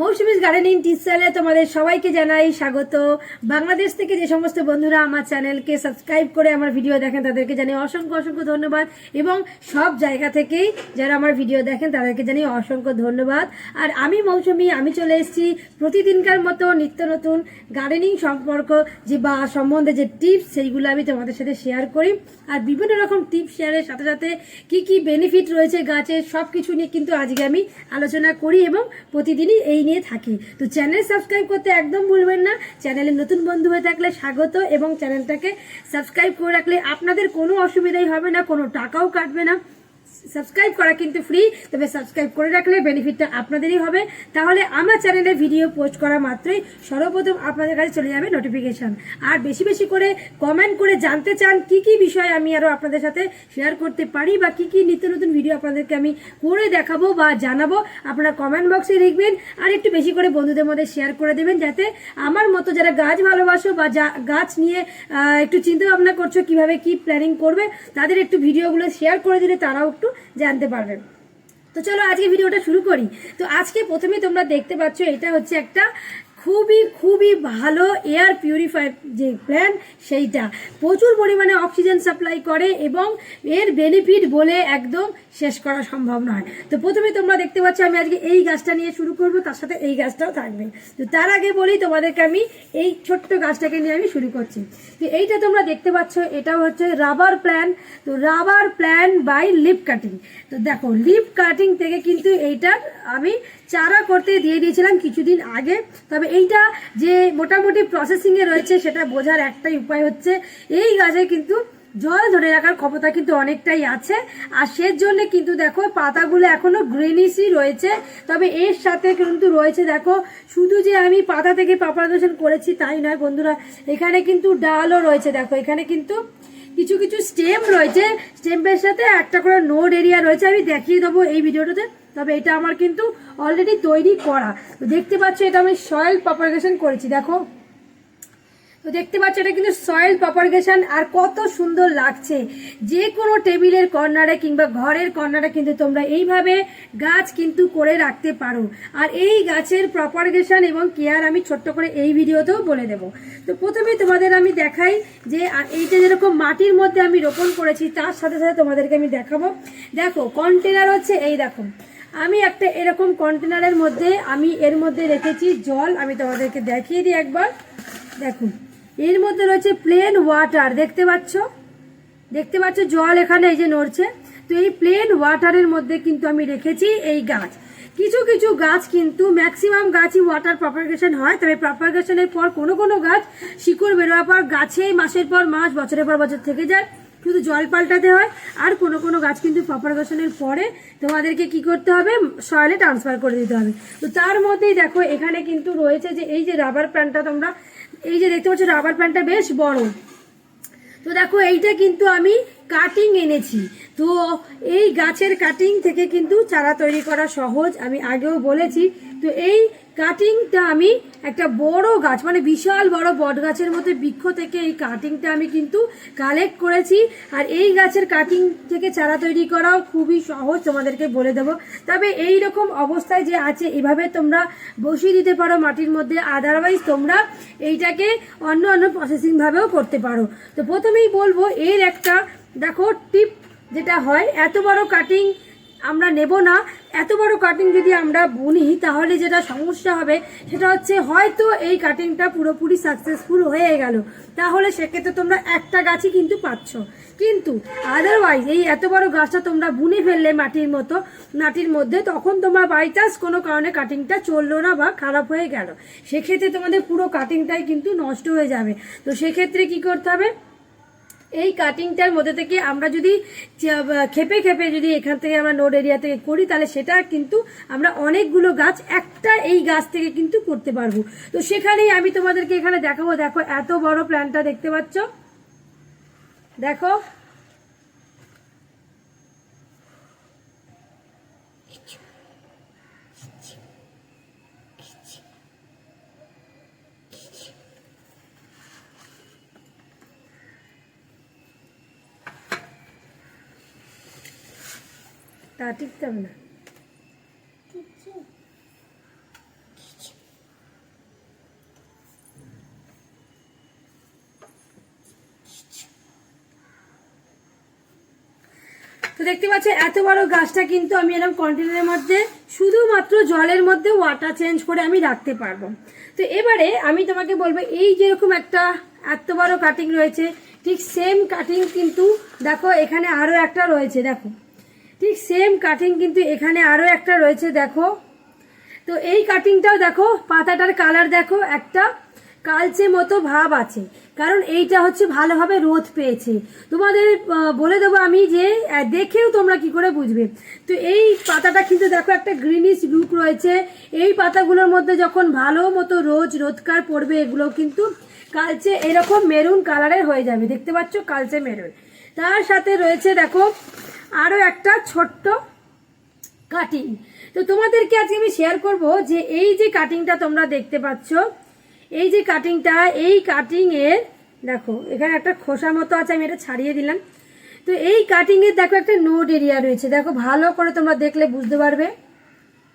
Mousumi's gardening টিচারে তোমাদের সবাইকে জানাই স্বাগত। বাংলাদেশ থেকে যে সমস্ত বন্ধুরা আমার চ্যানেলকে সাবস্ক্রাইব করে আমার ভিডিও দেখেন, তাদেরকে জানাই অসংখ্য অসংখ্য ধন্যবাদ। এবং সব জায়গা থেকেই যারা আমার ভিডিও দেখেন, তাদেরকে জানাই অসংখ্য ধন্যবাদ। আর আমি মৌসুমি, আমি চলে এসেছি প্রতিদিনকার মতো নিত্য নতুন গার্ডেনিং সম্পর্ক, যে বা সম্বন্ধে যে টিপস, সেইগুলো আমি তোমাদের সাথে শেয়ার করি। আর বিভিন্ন রকম টিপস শেয়ারের সাথে সাথে কি কি বেনিফিট রয়েছে গাছের সব কিছু নিয়ে কিন্তু আজকে আমি আলোচনা করি এবং প্রতিদিনই এই নিয়ে থাকি। তো চ্যানেল সাবস্ক্রাইব করতে একদম ভুলবেন না। চ্যানেলে নতুন বন্ধু হয়ে থাকলে স্বাগত এবং চ্যানেলটাকে সাবস্ক্রাইব করে রাখলে আপনাদের কোনো অসুবিধাই হবে না, কোনো টাকাও কাটবে না। সাবস্ক্রাইব করা কিন্তু ফ্রি তবে সাবস্ক্রাইব করে রাখলে বেনিফিটটা আপনাদেরই হবে। তাহলে আমার চ্যানেলে ভিডিও পোস্ট করা মাত্রই সর্বপ্রথম আপনাদের কাছে চলে যাবে নোটিফিকেশন আর বেশি বেশি করে কমেন্ট করে জানতে চান কি কি বিষয় আমি আরও আপনাদের সাথে শেয়ার করতে পারি বা কি কি নিত্য নতুন ভিডিও আপনাদেরকে আমি করে দেখাবো বা জানাব, আপনারা কমেন্ট বক্সে লিখবেন আর একটু বেশি করে বন্ধুদের মধ্যে শেয়ার করে দেবেন যাতে আমার মতো যারা গাছ ভালোবাসো বা গাছ নিয়ে একটু চিন্তা ভাবনা করছ কীভাবে কি প্ল্যানিং করবে, তাদের একটু ভিডিওগুলো শেয়ার করে দিলে তারাও একটু জানতে পারবেন। তো চলো আজকে ভিডিওটা শুরু করি। তো আজকে প্রথমে তোমরা দেখতে পাচ্ছ, এটা হচ্ছে একটা খুবই খুবই ভালো এয়ার পিউরিফায়ার যে প্ল্যান সেইটা। প্রচুর পরিমাণে অক্সিজেন সাপ্লাই করে এবং এর বেনিফিট বলে একদম শেষ করা সম্ভব নয়। তো প্রথমে তোমরা দেখতে পাচ্ছ, আমি আজকে এই গাছটা নিয়ে শুরু করব, তার সাথে এই গাছটাও থাকবে। তো তার আগে বলি, তোমাদেরকে আমি এই ছোট্ট গাছটাকে নিয়ে আমি শুরু করছি। তো এইটা তোমরা দেখতে পাচ্ছ এটা হচ্ছে রাবার প্ল্যান তো rubber plant by leaf cutting তো দেখো লিপ কাটিং থেকে কিন্তু এইটার আমি চারা করতে দিয়ে দিয়েছিলাম কিছুদিন আগে। তবে এইটা যে মোটামুটি প্রসেসিংয়ে রয়েছে, সেটা বোঝার একটাই উপায় হচ্ছে, এই গাছে কিন্তু জল ধরে রাখার ক্ষমতা কিন্তু অনেকটাই আছে। আর সের জন্য কিন্তু দেখো, পাতাগুলো এখনও গ্রিনিশই রয়েছে। তবে এর সাথে কিন্তু রয়েছে, দেখো, শুধু যে আমি পাতা থেকে পাপারদোষণ করেছি তাই নয় বন্ধুরা, এখানে কিন্তু ডালও রয়েছে, দেখো, এখানে কিন্তু কিছু কিছু স্টেম রয়েছে। স্টেমের সাথে একটা করে নোড এরিয়া রয়েছে, আমি দেখিয়ে দেবো এই ভিডিওটাতে তবে এটা আমার কিন্তু অলরেডি তৈরি করা। তো দেখতে পাচ্ছ এটা আমি সয়েল প্রপারগেশন করেছি, দেখো। তো দেখতে পাচ্ছ এটা কিন্তু সয়েল প্রপারগেশন আর কত সুন্দর লাগছে। যে কোনো টেবিলের কর্নারে কিংবা ঘরের কর্নারে কিন্তু তোমরা এইভাবে গাছ কিন্তু করে রাখতে পারো। আর এই গাছের প্রপারগেশন এবং কেয়ার আমি ছোট্ট করে এই ভিডিওতেও বলে দেব। তো প্রথমে তোমাদের আমি দেখাই যে এইটা যেরকম মাটির মধ্যে আমি রোপণ করেছি, তার সাথে সাথে তোমাদেরকে আমি দেখাবো। দেখো কন্টেনার হচ্ছে এই দেখো। আমি একটা এরকম কন্টেনারের মধ্যে, আমি এর মধ্যে রেখেছি জল। আমি তোমাদেরকে দেখিয়ে দিই একবার। দেখুন, এর মধ্যে রয়েছে প্লেন ওয়াটার দেখতে পাচ্ছ? দেখতে পাচ্ছ, জল এখানে এই যে নড়ছে। তো এই প্লেন ওয়াটারের মধ্যে কিন্তু আমি রেখেছি এই গাছ। কিছু কিছু গাছ কিন্তু ম্যাক্সিমাম গাছই ওয়াটার প্রপারগেশন হয়। তবে প্রপারগেশনের পর কোনো কোনো গাছ শিকড় বেরোয়ার পর গাছেই মাসের পর মাস, বছরের পর বছর থেকে যায়। শুধু জল পাল্টাতে হয়, আর কোনো কোনো গাছ কিন্তু প্রপারগেশনের পরে তোমাদেরকে কি করতে হবে? সয়েলে ট্রান্সফার করে দিতে হবে। তো তার মধ্যেই দেখো, এখানে কিন্তু রয়েছে যে এই যে রাবার প্ল্যান্টটা তোমরা, এই যে দেখতে পাচ্ছ রাবার প্ল্যান্টটা বেশ বড়। তো দেখো, এইটা কিন্তু আমি কাটিং এনেছি। তো এই গাছের কাটিং থেকে কিন্তু চারা তৈরি করা সহজ, আমি আগেও বলেছি। তো এই কাটিংটা আমি একটা বড় গাছ মানে বিশাল বড় বট গাছের মতো বৃক্ষ থেকে এই কাটিংটা আমি কিন্তু কালেক্ট করেছি। আর এই গাছের কাটিং থেকে চারা তৈরি করাও খুবই সহজ তোমাদেরকে বলে দেবো। তবে এই রকম অবস্থায় যে আছে, এভাবে তোমরা বসিয়ে দিতে পারো মাটির মধ্যে। আদারওয়াইজ তোমরা এইটাকে অন্য অন্য প্রসেসিং ভাবেও করতে পারো। তো প্রথমেই বলব, এর একটা, দেখো টিপ যেটা হয়, এত বড় কাটিং আমরা নেব না। এত বড় কাটিং যদি আমরা বুনি, তাহলে যেটা সমস্যা হবে, সেটা হচ্ছে হয়তো এই কাটিংটা পুরোপুরি সাকসেসফুল হয়ে গেল। তাহলে সেক্ষেত্রে তোমরা একটা গাছই কিন্তু পাচ্ছ। কিন্তু আদারওয়াইজ এই এত বড় গাছটা তোমরা বুনে ফেললে মাটির মতো, মাটির মধ্যে, তখন তোমার বাই চান্স কোনো কারণে কাটিংটা চলল না বা খারাপ হয়ে গেল। সেক্ষেত্রে তোমাদের পুরো কাটিংটাই কিন্তু নষ্ট হয়ে যাবে। তো সেক্ষেত্রে কি করতে হবে? এই কাটিংটার মধ্যে থেকে আমরা যদি খেপে খেপে যদি এখান থেকে আমরা নোড এরিয়া থেকে করি, তাহলে সেটা কিন্তু আমরা অনেকগুলো গাছ, একটা এই গাছ থেকে কিন্তু করতে পারব। তো সেখানেই আমি তোমাদেরকে এখানে দেখাবো, দেখো এত বড় প্ল্যানটা দেখতে পাচ্ছ। দেখো না। তো দেখতে পাচ্ছ এত বড় গাছটা কিন্তু আমি এরকম কন্টেনারের মধ্যে, শুধুমাত্র জলের মধ্যে ওয়াটার চেঞ্জ করে আমি রাখতে পারব। তো এবারে আমি তোমাকে বলব, এই যেরকম একটা এত বড় কাটিং রয়েছে, ঠিক সেম কাটিং কিন্তু দেখো, এখানে আরও একটা রয়েছে, দেখো। ঠিক সেম কাটিং কিন্তু এখানে আরও একটা রয়েছে, দেখো। তো এই কাটিংটাও দেখো, পাতাটার কালার দেখো, একটা কালচে মতো ভাব আছে। কারণ এইটা হচ্ছে ভালোভাবে রোদ পেয়েছে। তোমাদের বলে দেবো আমি যে দেখেও তোমরা কি করে বুঝবে? তো এই পাতাটা কিন্তু দেখো একটা গ্রিনিশ লুক রয়েছে। এই পাতাগুলোর মধ্যে যখন ভালো মতো রোজ রোদকার পড়বে এগুলো কিন্তু কালচে এরকম মেরুন কালারের হয়ে যাবে। দেখতে পাচ্ছ? কালচে মেরুন তার সাথে রয়েছে, দেখো আরও একটা ছোট্ট কাটিং তো তোমাদেরকে আজকে আমি শেয়ার করব যে এই যে কাটিংটা তোমরা দেখতে পাচ্ছ, এই যে কাটিংটা এই কাটিং এর, দেখো, এখানে একটা খোসা মতো আছে, আমি এটা ছাড়িয়ে দিলাম। তো এই কাটিং এর, দেখো, একটা নোড এরিয়া রয়েছে। দেখো, ভালো করে তোমরা দেখলে বুঝতে পারবে।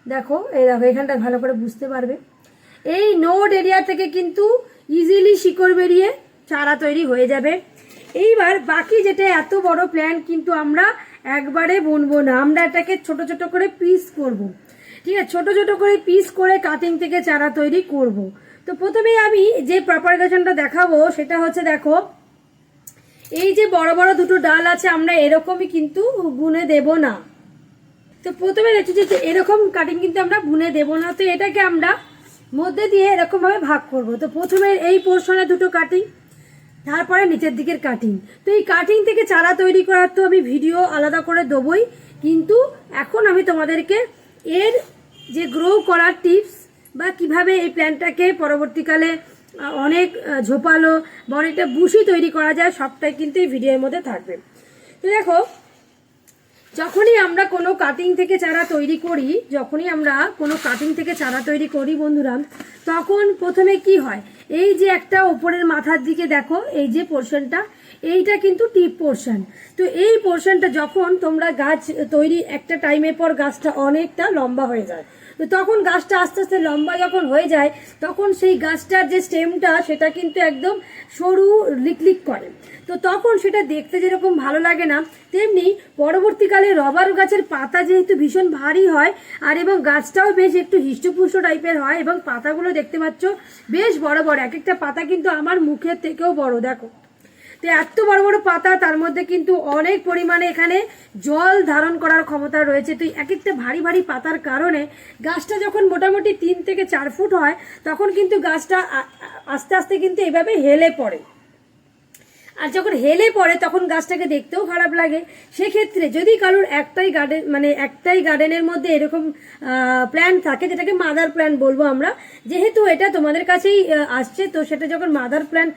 দেখো, এই দেখো, এখানটা ভালো করে বুঝতে পারবে। এই নোড এরিয়া থেকে কিন্তু ইজিলি শিকড় বেরিয়ে চারা তৈরি হয়ে যাবে। এইবার বাকি যেটা এত বড় প্ল্যান কিন্তু আমরা একবারে বুনবো না। আমরা এটাকে ছোট ছোট করে পিস করব। ঠিক আছে? ছোট ছোট করে পিস করে কাটিং থেকে চারা তৈরি করব। তো প্রথমে আমি যে প্রপারগেশনটা দেখাবো, সেটা হচ্ছে দেখো, এই যে বড় বড় দুটো ডাল আছে, আমরা এরকমই কিন্তু বুনে দেব না। তো প্রথমে দেখছি যে এরকম কাটিং কিন্তু আমরা বুনে দেব না। তো এটাকে আমরা মধ্যে দিয়ে এরকম ভাবে ভাগ করব। তো প্রথমে এই পোর্শনে দুটো কাটিং তারপরে নিচের দিকের কাটিং তো এই কাটিং থেকে চারা তৈরি করার তো আমি ভিডিও আলাদা করে দেবই। কিন্তু এখন আমি তোমাদেরকে এর যে গ্রো করার টিপস বা কীভাবে এই প্ল্যান্টটাকে পরবর্তীকালে অনেক ঝোপালো বা অনেকটা বুশি তৈরি করা যায়, সবটাই কিন্তু এই ভিডিওর মধ্যে থাকবে। তো দেখো যখনই আমরা কোনো কাটিং থেকে চারা তৈরি করি, যখনই আমরা কোনো কাটিং থেকে চারা তৈরি করি বন্ধুরা, তখন প্রথমে কি হয়? এই যে একটা ওপরের মাথার দিকে দেখো, এই যে পোর্শনটা এইটা কিন্তু টিপ পোর্শন তো এই পোর্শনটা যখন তোমরা গাছ তৈরি, একটা টাইমের পর গাছটা অনেকটা লম্বা হয়ে যায়। তো তখন গাছটা আস্তে আস্তে লম্বা যখন হয়ে যায়, তখন সেই গাছটার যে স্টেমটা সেটা কিন্তু একদম সরু লিকলিক করে। তো তখন সেটা দেখতে যেরকম ভালো লাগে না, তেমনি পরবর্তীকালে রবার গাছের পাতা যেহেতু ভীষণ ভারী হয়, আর এবং গাছটাও বেশ একটু হিষ্টপুষ্ট টাইপের হয় এবং পাতাগুলো দেখতে পাচ্ছ বেশ বড় বড়, এক একটা পাতা কিন্তু আমার মুখের থেকেও বড়, দেখো। তো এত বড় বড় পাতা, তার মধ্যে কিন্তু অনেক পরিমাণে এখানে জল ধারণ করার ক্ষমতা রয়েছে। তো এক একটা ভারী ভারী পাতার কারণে গাছটা যখন মোটামুটি তিন থেকে চার ফুট হয়, তখন কিন্তু গাছটা আস্তে আস্তে কিন্তু এভাবে হেলে পড়ে। আর যখন হেলে পড়ে, তখন গাছটাকে দেখতেও খারাপ লাগে। সেক্ষেত্রে যদি কারোর একটাই গার্ডেন মানে একটাই গার্ডেনের মধ্যে এরকম প্ল্যান থাকে, যেটাকে মাদার প্ল্যান বলব আমরা, যেহেতু এটা তোমাদের কাছেই আসছে, তো সেটা যখন মাদার প্ল্যান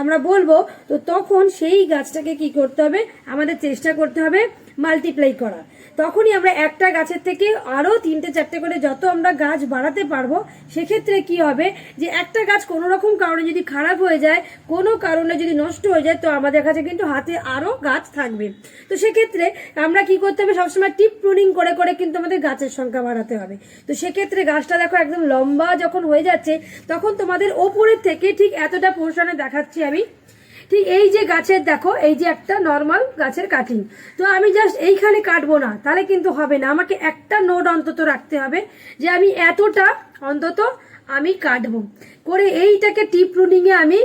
আমরা বলব, তো তখন সেই গাছটাকে কি করতে হবে? আমাদের চেষ্টা করতে হবে মাল্টিপ্লাই করা। তখনই আমরা একটা গাছের থেকে আরও তিনটে, চারটে করে যত আমরা গাছ বাড়াতে পারব, সেক্ষেত্রে কি হবে? যে একটা গাছ কোনো রকম কারণে যদি খারাপ হয়ে যায়, কোনো কারণে যদি নষ্ট হয়ে যায়, তো আমাদের কাছে কিন্তু হাতে আরও গাছ থাকবে। তো সেক্ষেত্রে আমরা কি করতে হবে? সবসময় টিপ প্রুনিং করে করে কিন্তু আমাদের গাছের সংখ্যা বাড়াতে হবে। তো সেক্ষেত্রে গাছটা দেখো একদম লম্বা যখন হয়ে যাচ্ছে, তখন তোমাদের ওপরের থেকে ঠিক এতটা পোর্শনে দেখাচ্ছি আমি। ঠিক এই যে গাছের দেখো, এই যে একটা নর্মাল গাছের কাটিং তো আমি জাস্ট এইখানে কাটবো না, তাহলে কিন্তু হবে না। আমাকে একটা নোট অন্তত রাখতে হবে যে আমি এতটা অন্তত আমি কাটবো। করে এইটাকে টিপ রুনিংয়ে আমি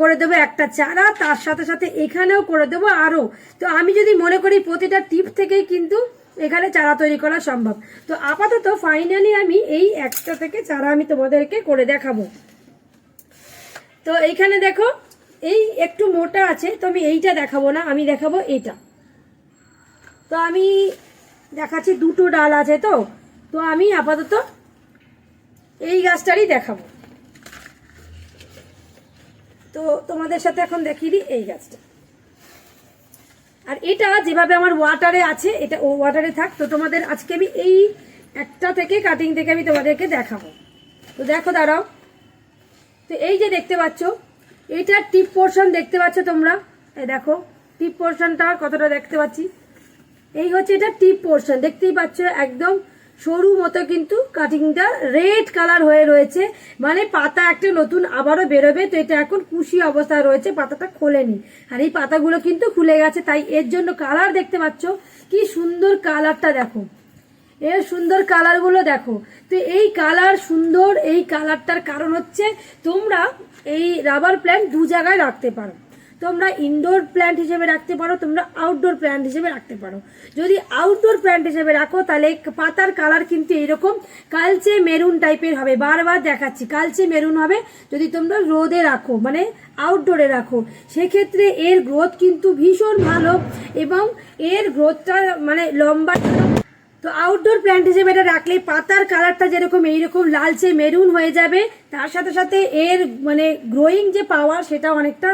করে দেবো একটা চারা, তার সাথে সাথে এখানেও করে দেবো আরও তো আমি যদি মনে করি প্রতিটা টিপ থেকেই কিন্তু এখানে চারা তৈরি করা সম্ভব। তো আপাতত ফাইনালি আমি এই একটা থেকে চারা আমি তোমাদেরকে করে দেখাবো। তো এইখানে দেখো এই একটু মোটা আছে, তো আমি এইটা দেখাবো না, আমি দেখাবো এটা। তো আমি দেখাচ্ছি দুটো ডাল আছে তো তো আমি আপাতত এই গাছটারই দেখাবো। তো তোমাদের সাথে এখন দেখিয়ে দিই এই গাছটা। আর এটা যেভাবে আমার ওয়াটারে আছে, এটা ওয়াটারে থাক, তো তোমাদের আজকে আমি এই একটা থেকে কাটিং থেকে আমি তোমাদেরকে দেখাবো। তো দেখো দাঁড়াও। তো এই যে দেখতে পাচ্ছ এইটার টিপ পোর্শন দেখতে পাচ্ছ তোমরা? এই দেখো টিপ পোর্শনটা কতটা দেখতে পাচ্ছি? এই হচ্ছে এটা টিপ পোর্শন দেখতেই পাচ্ছ একদম সরু মতো কিন্তু কাটিংটা রেড কালার হয়ে রয়েছে। মানে পাতা একটা নতুন আবারও বেরোবে, তো এটা এখন কুশি অবস্থায় রয়েছে, পাতাটা খোলেনি। আর এই পাতাগুলো কিন্তু খুলে গেছে, তাই এর জন্য কালার দেখতে পাচ্ছ, কি সুন্দর কালারটা দেখো। এর সুন্দর কালারগুলো দেখো। তো এই কালার সুন্দর, এই কালারটার কারণ হচ্ছে তোমরা এই রাবার প্ল্যান্ট দু জায়গায় রাখতে পারো। তোমরা ইনডোর প্ল্যান্ট হিসেবে রাখতে পারো, তোমরা আউটডোর প্ল্যান্ট হিসেবে রাখতে পারো। যদি আউটডোর প্ল্যান্ট হিসেবে রাখো, তাহলে পাতার কালার কিন্তু এইরকম কালচে মেরুন টাইপের হবে। বারবার দেখাচ্ছি, কালচে মেরুন হবে। যদি তোমরা রোদে রাখো মানে আউটডোরে রাখো, সেক্ষেত্রে এর গ্রোথ কিন্তু ভীষণ ভালো এবং এর গ্রোথটা মানে লম্বা তো আউটডোর প্ল্যান্ট হিসেবে এটা রাখলে পাতার কালারটা যেরকম, এইরকম লালচে মেরুন হয়ে যাবে। তার সাথে সাথে এর মানে গ্রোয়িং যে পাওয়ার সেটা অনেকটা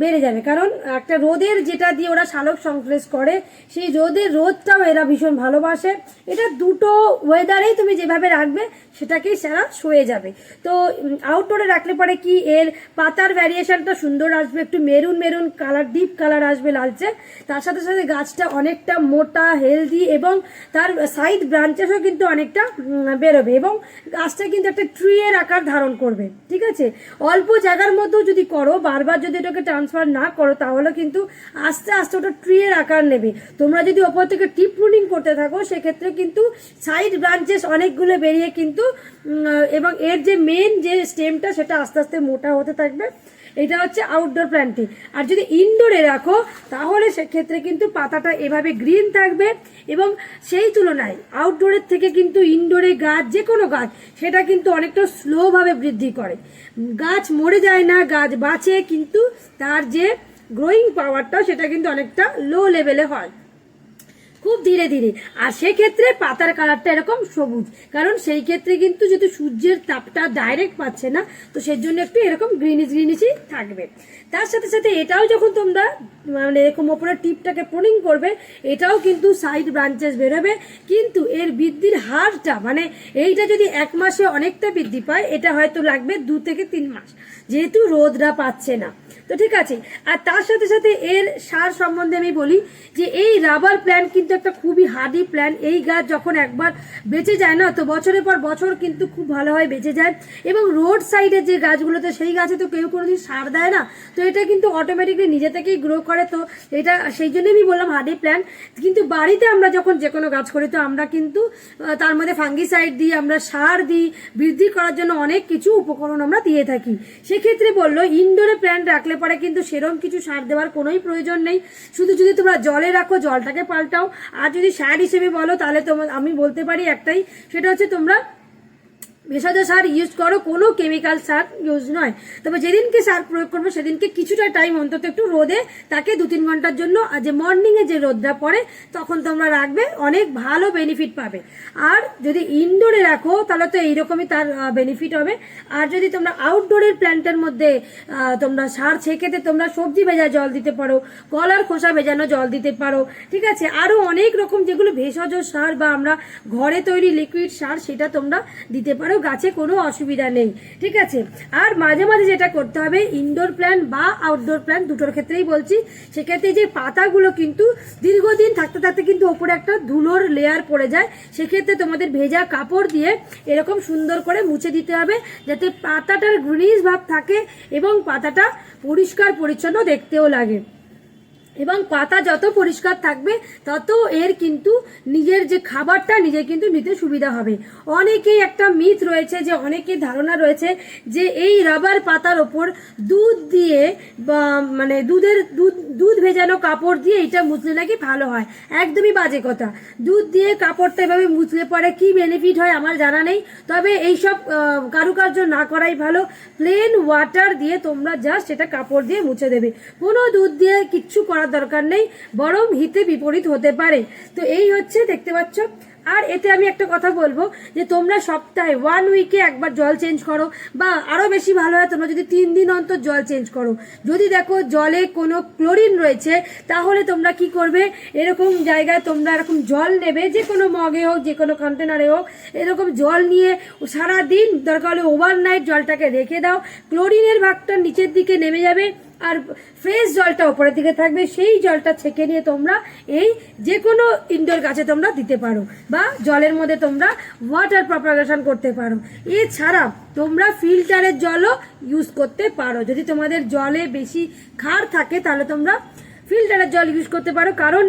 বেড়ে যাবে। কারণ একটা রোদের যেটা দিয়ে ওরা শালক সংশ্লেষ করে, সেই রোদের রোদটাও এরা ভীষণ ভালোবাসে। এটা দুটো ওয়েদারেই তুমি যেভাবে রাখবে, সেটাকেই সারা সয়ে যাবে। তো আউটডোরে রাখলে পরে কি এর পাতার ভ্যারিয়েশনটা সুন্দর আসবে, একটু maroon maroon colour deep colour আসবে লালচে। তার সাথে সাথে গাছটা অনেকটা মোটা হেলদি এবং তার সাইড ব্রাঞ্চেসও কিন্তু অনেকটা বেরোবে এবং গাছটা কিন্তু একটা ট্রি এর আকার ধারণ করবে। ঠিক আছে? অল্প জায়গার মধ্যেও যদি করো, বারবার যদি ওটাকে ট্রান্সফার না করো, তাহলে কিন্তু আস্তে আস্তে ওটা ট্রিয়ের আকার নেবে। তোমরা যদি ওপর থেকে টিপ প্রুনিং করতে থাকো, সেক্ষেত্রে কিন্তু সাইড ব্রাঞ্চেস অনেকগুলো বেরিয়ে কিন্তু এবং এর যে মেন যে স্টেমটা সেটা আস্তে আস্তে মোটা হতে থাকবে। এটা হচ্ছে আউটডোর প্ল্যান্টিং আর যদি ইনডোরে রাখো, তাহলে সেক্ষেত্রে কিন্তু পাতাটা এভাবে গ্রিন থাকবে এবং সেই তুলনায় আউটডোরের থেকে কিন্তু ইনডোরে গাছ, যে কোনো গাছ, সেটা কিন্তু অনেকটা স্লোভাবে বৃদ্ধি করে। গাছ মরে যায় না, গাছ বাঁচে, কিন্তু তার যে গ্রোয়িং পাওয়ারটা সেটা কিন্তু অনেকটা লো লেভেলে হয়। খুব ধীরে ধীরে। আর সেক্ষেত্রে পাতার কালারটা এরকম সবুজ। কারণ সেই ক্ষেত্রে কিন্তু যদি সূর্যের তাপটা ডাইরেক্ট পাচ্ছে না, তো সেই জন্য একটু এরকম গ্রিনিশ গ্রিনিশই থাকবে। তার সাথে সাথে এটাও যখন তোমরা মানে এরকম ওপরে টিপটাকে প্রোনিং করবে, এটাও কিন্তু সাইড ব্রাঞ্চেস বেরোবে। কিন্তু এর বৃদ্ধির হারটা মানে এইটা যদি এক মাসে অনেকটা বৃদ্ধি পায়, এটা হয়তো লাগবে দু থেকে তিন মাস। যেহেতু রোদরা পাচ্ছে না। তো ঠিক আছে। আর তার সাথে সাথে এর সার সম্বন্ধে আমি বলি যে এই রাবার প্ল্যান্ট কিন্তু একটা খুবই হার্ডি প্ল্যান্ট এই গাছ যখন একবার বেঁচে যায় না, তো বছরের পর বছর কিন্তু খুব ভালোভাবে বেঁচে যায়। এবং রোড সাইডে যে গাছগুলোতে, সেই গাছে তো কেউ কোনোদিন সার দেয় না। তো এটা কিন্তু অটোমেটিকলি নিজে থেকেই গ্রো করে। তো এটা, সেই জন্য আমি বললাম হার্ডি প্ল্যান্ট কিন্তু বাড়িতে আমরা যখন যে কোনো গাছ করি, তো আমরা কিন্তু তার মধ্যে ফাঙ্গিসাইড দিই, আমরা সার দিই। বৃদ্ধি করার জন্য অনেক কিছু উপকরণ আমরা দিয়ে থাকি। সেক্ষেত্রে বলল ইনডোরে প্ল্যান্ট রাখলে পরে কিন্তু সেরকম কিছু সার দেওয়ার কোনোই প্রয়োজন নেই। শুধু যদি তোমরা জলে রাখো, জলটাকে পাল্টাও। আর যদি স্যার হিসেবে বলো তাহলে তোমার আমি বলতে পারি একটাই সেটা হচ্ছে তোমরা ভেষজ সার ইউজ করো, কোনো কেমিক্যাল সার ইউজ নয়। তবে যেদিনকে সার প্রয়োগ করবে, সেদিনকে কিছুটা টাইম অন্তত একটু রোদে, তাকে দু তিন ঘণ্টার জন্য যে মর্নিংয়ে যে রোদটা পড়ে, তখন তোমরা রাখবে, অনেক ভালো বেনিফিট পাবে। আর যদি ইনডোরে রাখো, তাহলে তো এইরকমই তার বেনিফিট হবে। আর যদি তোমরা আউটডোরের প্ল্যান্টের মধ্যে তোমরা সার ছেঁকেতে তোমরা সবজি ভেজা জল দিতে পারো, কলার খোসা ভেজানো জল দিতে পারো, ঠিক আছে? আরও অনেক রকম যেগুলো ভেষজ সার বা আমরা ঘরে তৈরি লিকুইড সার, সেটা তোমরা দিতে পারো। গাছে কোনো অসুবিধা নেই, ঠিক আছে? আর মাঝে মাঝে যেটা করতে হবে ইনডোর প্ল্যান্ট বা আউটডোর প্ল্যান্ট দুটোর ক্ষেত্রেই বলছি। সেক্ষেত্রে যে পাতাগুলো কিন্তু দীর্ঘদিন থাকতে থাকতে কিন্তু ওপরে একটা ধুলোর লেয়ার পড়ে যায়। সেক্ষেত্রে তোমাদের ভেজা কাপড় দিয়ে এরকম সুন্দর করে মুছে দিতে হবে, যাতে পাতাটার গ্রিনিশ ভাব থাকে এবং পাতাটা পরিষ্কার পরিচ্ছন্ন দেখতেও লাগে। এবং পাতা যত পরিষ্কার থাকবে, তত এর কিন্তু নিজের যে খাবারটা নিজে কিন্তু নিতে সুবিধা হবে। অনেকেই একটা মিথ রয়েছে যে, অনেকের ধারণা রয়েছে যে, এই রাবার পাতার ওপর দুধ দিয়ে মানে দুধের দুধ দুধ ভেজানো কাপড় দিয়ে এটা মুছলে নাকি ভালো হয়? একদমই বাজে কথা। দুধ দিয়ে কাপড়টা এভাবে মুছলে পরে কি বেনিফিট হয় আমার জানা নেই। তবে এইসব কারুকার্য না করাই ভালো। প্লেন ওয়াটার দিয়ে তোমরা জাস্ট সেটা কাপড় দিয়ে মুছে দেবে। কোনো দুধ দিয়ে কিচ্ছু করার দরকার নেই, বরং হিতে বিপরীত হতে পারে। তো এই হচ্ছে, দেখতে পাচ্ছ? আর এতে আমি একটা কথা বলব, যে তোমরা সপ্তাহে ওয়ান উইকে একবার জল চেঞ্জ করো, বা আরও বেশি ভালো হয়, তোমরা যদি তিন দিন অন্তর জল চেঞ্জ করো। যদি দেখো জলে কোনো ক্লোরিন রয়েছে, তাহলে তোমরা কি করবে? এরকম জায়গায় তোমরা এরকম জল নেবে, যে কোনো মগে হোক, যে কোনো কন্টেনারে হোক, এরকম জল নিয়ে সারা দিন দরকার হলে ওভারনাইট জলটাকে রেখে দাও। ক্লোরিনের ভাগটা নিচের দিকে নেমে যাবে আর ফ্রেশ জলটা ওপরের দিকে থাকবে, সেই জলটা ছেঁকে নিয়ে তোমরা এই যে কোনো ইনডোর গাছে তোমরা দিতে পারো বা জলের মধ্যে তোমরা ওয়াটার প্রপাগেশন করতে পারো। এছাড়া তোমরা ফিল্টারের জলও ইউজ করতে পারো। যদি তোমাদের জলে বেশি ক্ষার থাকে, তাহলে তোমরা ফিল্টারের জল ইউজ করতে পারো। কারণ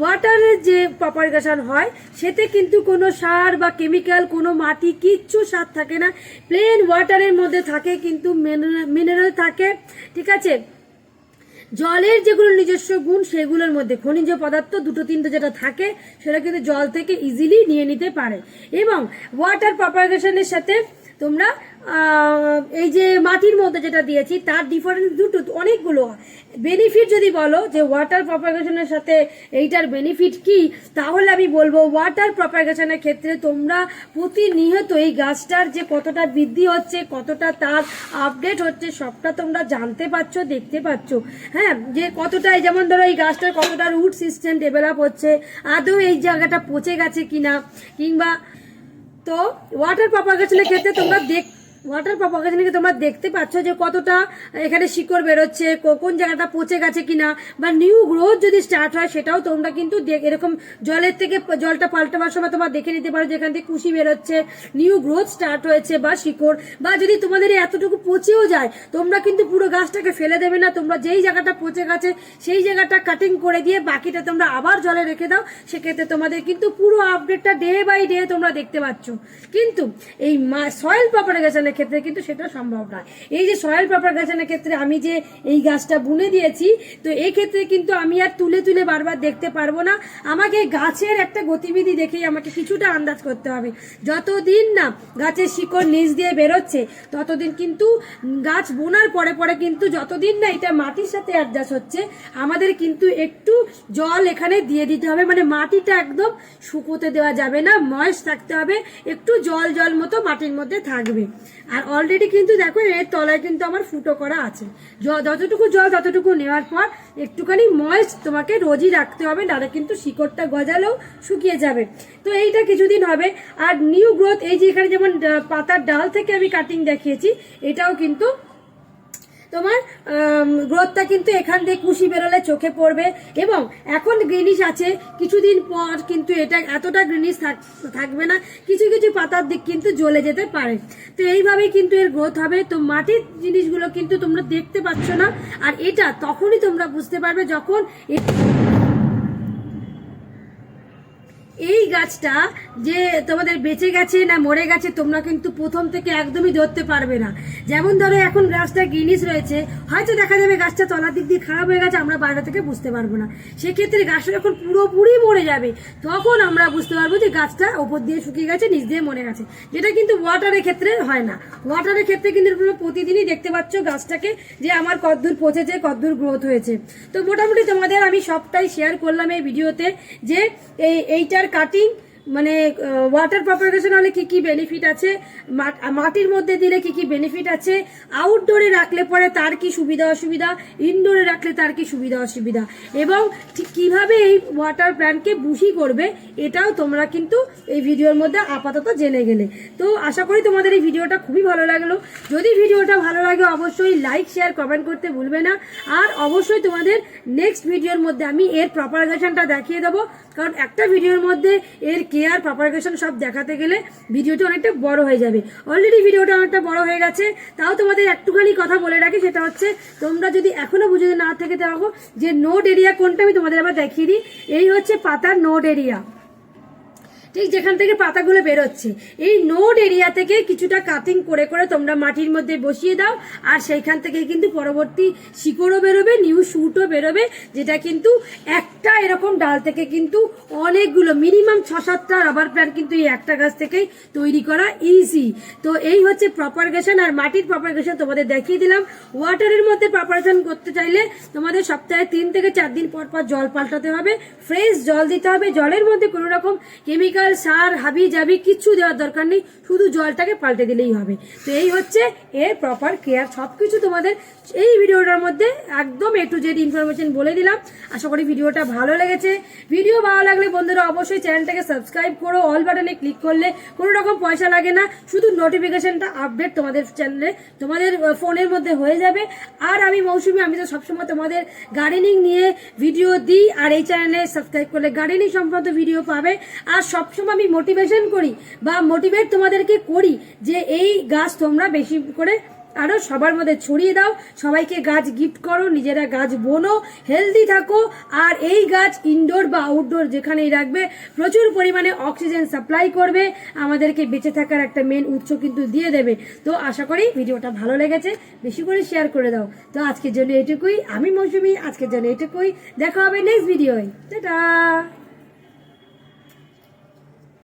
ওয়াটারের যে প্রপারগেশন হয়, সেতে কিন্তু কোনো সার বা কেমিক্যাল কোনো মাটি কিচ্ছু সার থাকে না। প্লেন ওয়াটারের মধ্যে থাকে, কিন্তু মিনারেল থাকে। ঠিক আছে? জলের যেগুলো নিজস্ব গুণ, সেগুলোর মধ্যে খনিজ পদার্থ, দুটো তিনটে যেটা থাকে, সেটা কিন্তু জল থেকে ইজিলি নিয়ে নিতে পারে। এবং ওয়াটার প্রপাগেশনের সাথে তোমরা এই যে মাটির মধ্যে যেটা দিয়েছি, তার ডিফারেন্স দুটো, অনেকগুলো। বেনিফিট যদি বলো যে ওয়াটার প্রপাগেশনের সাথে এইটার বেনিফিট কি, তাহলে আমি বলব ওয়াটার প্রপাগেশনের ক্ষেত্রে তোমরা প্রতিনিয়ত এই গাছটার যে কতটা বৃদ্ধি হচ্ছে, কতটা তার আপডেট হচ্ছে, সবটা তোমরা জানতে পারছ, দেখতে পাচ্ছ হ্যাঁ যে কতটা যেমন ধরো এই গাছটার কতটা রুট সিস্টেম ডেভেলপ হচ্ছে, আদৌ এই জায়গাটা পচে গেছে কিনা, কিংবা তো ওয়াটার প্রপাগেশনের ক্ষেত্রে তোমরা দেখ ওয়াটার প্রপাগেশনকে তোমরা দেখতে পাচ্ছ যে কতটা এখানে শিকড় বেরোচ্ছে কোন জায়গাটা পচে গেছে কিনা, বা নিউ গ্রোথ যদি স্টার্ট হয় সেটাও তোমরা কিন্তু এরকম জলের থেকে জলটা পাল্টাবার সময় তোমরা দেখে নিতে পারো যেখান থেকে কুশি বেরোচ্ছে নিউ গ্রোথ স্টার্ট হয়েছে বা শিকড়, বা যদি তোমাদের এতটুকু পচেও যায়, তোমরা কিন্তু পুরো গাছটাকে ফেলে দেবে না, তোমরা যেই জায়গাটা পচে গেছে সেই জায়গাটা কাটিং করে দিয়ে বাকিটা তোমরা আবার জলে রেখে দাও, সেক্ষেত্রে তোমাদের কিন্তু পুরো আপডেটটা ডে বাই ডে তোমরা দেখতে পাচ্ছ। কিন্তু এই সয়েল প্রপারগেশনের ক্ষেত্রে কিন্তু সেটা সম্ভব নয়। এই যে সয়েল প্রপারগেশনের ক্ষেত্রে আমি যে এই গাছটা বুনে দিয়েছি, তো এই ক্ষেত্রে কিন্তু আমি আর তুলে তুলে বারবার দেখতে পারব না। আমাকে গাছের একটা গতিবিধি দেখেই আমাকে কিছুটা আন্দাজ করতে হবে। যতদিন না গাছের শিকড় নিচ দিয়ে বেরোচ্ছে, ততদিন কিন্তু গাছ বোনার পরে পরে কিন্তু যতদিন না এটা মাটির সাথে অ্যাডজাস্ট হচ্ছে, আমাদের কিন্তু একটু জল এখানে দিয়ে দিতে হবে। মানে মাটিটা একদম শুকোতে দেওয়া যাবে না ময়েস থাকতে হবে, একটু জল জল মতো মাটির মধ্যে থাকবে। আর অলরেডি কিন্তু দেখো এর তলায় কিন্তু আমার ফুটো করা আছে। যতটুকু জল ততটুকু নেওয়ার পর একটুখানি ময়েস্ট তোমাকে রোজই রাখতে হবে, নাহলে কিন্তু শিকড়টা গজালেও শুকিয়ে যাবে। তো এইটা কিছুদিন হবে। আর নিউ গ্রোথ এই যে এখানে যেমন পাতার ডাল থেকে আমি কাটিং দেখিয়েছি, এটাও কিন্তু তোমার গ্রোথটা কিন্তু এখান দিয়ে কুশি বেরোলে চোখে পড়বে এবং এখন গ্রিনিশ আছে, কিছুদিন পর কিন্তু এটা এতটা গ্রিনিশ থাকবে না, কিছু কিছু পাতার দিক কিন্তু জ্বলে যেতে পারে। তো এইভাবেই কিন্তু এর গ্রোথ হবে। তো মাটির জিনিসগুলো কিন্তু তোমরা দেখতে পাচ্ছ না, আর এটা তখনই তোমরা বুঝতে পারবে যখন এই গাছটা যে তোমাদের বেঁচে গেছে না মরে গেছে, তোমরা কিন্তু প্রথম থেকে একদমই ধরতে পারবে না। যেমন ধরো এখন গাছটা গ্রিনিশ রয়েছে, হয়তো দেখা যাবে গাছটা তলার দিক দিয়ে খারাপ হয়ে গেছে, আমরা বাইরে থেকে বুঝতে পারব না। সেক্ষেত্রে গাছটা যখন পুরোপুরি মরে যাবে, তখন আমরা বুঝতে পারব যে গাছটা ওপর দিয়ে শুকিয়ে গেছে, নিচ দিয়ে মরে গেছে। যেটা কিন্তু ওয়াটারের ক্ষেত্রে হয় না। ওয়াটারের ক্ষেত্রে কিন্তু তোমরা প্রতিদিনই দেখতে পাচ্ছ গাছটাকে যে আমার কদ্দূর পচেছে কদ্দূর গ্রোথ হয়েছে। তো মোটামুটি তোমাদের আমি সবটাই শেয়ার করলাম এই ভিডিওতে যে এই কাটিং মানে ওয়াটার প্রপাগেশন হলে কি কি বেনিফিট আছে? মাট- মাটির মধ্যে দিলে কি কি বেনিফিট আছে? আউটডোরে রাখলে পরে তার কি সুবিধা অসুবিধা? ইনডোরে রাখলে তার কি সুবিধা অসুবিধা? এবং ঠিক কীভাবে এই ওয়াটার প্ল্যান্টকে বুঝি করবে, এটাও তোমরা কিন্তু এই ভিডিওর মধ্যে আপাতত জেনে গেলে। তো আশা করি তোমাদের এই ভিডিওটা খুবই ভালো লাগল। যদি ভিডিওটা ভালো লাগে, অবশ্যই লাইক শেয়ার কমেন্ট করতে ভুলবে না। আর অবশ্যই তোমাদের নেক্সট ভিডিওর মধ্যে আমি এর প্রপারগেশনটা দেখিয়ে দেবো। কারণ একটা ভিডিওর মধ্যে এর কেয়ার প্রপারগেশন সব দেখাতে গেলে ভিডিওটা অনেকটা বড় হয়ে যাবে। অলরেডি ভিডিওটা অনেকটা বড় হয়ে গেছে। তাও তোমাদের একটুখানি কথা বলে রাখি, সেটা হচ্ছে তোমরা যদি এখনও বুঝে না থেকে থাকো যে নোট এরিয়া কোনটা আমি তোমাদের আবার দেখিয়ে দিই। এই হচ্ছে পাতার নোট এরিয়া ঠিক যেখান থেকে পাতাগুলো বেরোচ্ছে। এই নোড এরিয়া থেকে কিছুটা কাটিং করে করে তোমরা মাটির মধ্যে বসিয়ে দাও, আর সেইখান থেকে কিন্তু পরবর্তী শিকড়ও বেরোবে নিউ শুটও বেরোবে, যেটা কিন্তু একটা এরকম ডাল থেকে কিন্তু অনেকগুলো মিনিমাম ছ সাতটা রাবার প্ল্যান্ট কিন্তু এই একটা গাছ থেকেই তৈরি করা ইজি তো এই হচ্ছে প্রপারগেশন আর মাটির প্রপারগেশন তোমাদের দেখিয়ে দিলাম। ওয়াটারের মধ্যে প্রপারেশন করতে চাইলে তোমাদের সপ্তাহে তিন থেকে চার দিন পর পর জল পাল্টাতে হবে ফ্রেশ জল দিতে হবে। জলের মধ্যে কোনো রকম কেমিক্যাল কেমিক্যাল সার, হাবি জাবি কিচ্ছু দেওয়ার দরকার নেই, শুধু জলটাকে পাল্টে দিলেই হবে। তো এই হচ্ছে এর প্রপার কেয়ার সব কিছু তোমাদের এই ভিডিওটার মধ্যে একদম এ টু জেড ইনফরমেশন বলে দিলাম। আশা করি ভিডিওটা ভালো লেগেছে। ভিডিও ভালো লাগলে বন্ধুরা অবশ্যই চ্যানেলটাকে সাবস্ক্রাইব করো অল বাটনে ক্লিক করলে কোনো রকম পয়সা লাগে না, শুধু নোটিফিকেশনটা আপডেট তোমাদের চ্যানেলে তোমাদের ফোনের মধ্যে হয়ে যাবে। আর আমি মৌসুমি, আমি তো সবসময় তোমাদের গার্ডেনিং নিয়ে ভিডিও দিই, আর এই চ্যানেলে সাবস্ক্রাইব করলে গার্ডেনিং সংক্রান্ত ভিডিও পাবে। আর সবসময় আমি মোটিভেশন করি বা মোটিভেট তোমাদেরকে করি যে এই গাছ তোমরা বেশি করে আরও সবার মধ্যে ছড়িয়ে দাও, সবাইকে গাছ গিফট করো, নিজেরা গাছ বোনো হেলদি থাকো, আর এই গাছ ইনডোর বা আউটডোর যেখানেই রাখবে, প্রচুর পরিমাণে অক্সিজেন সাপ্লাই করবে, আমাদেরকে বেঁচে থাকার একটা মেন উৎস কিন্তু দিয়ে দেবে। তো আশা করি ভিডিওটা ভালো লেগেছে, বেশি করে শেয়ার করে দাও। তো আজকের জন্য এটুকুই, আমি মৌসুমি, আজকের জন্য এটুকুই, দেখা হবে নেক্সট ভিডিওয়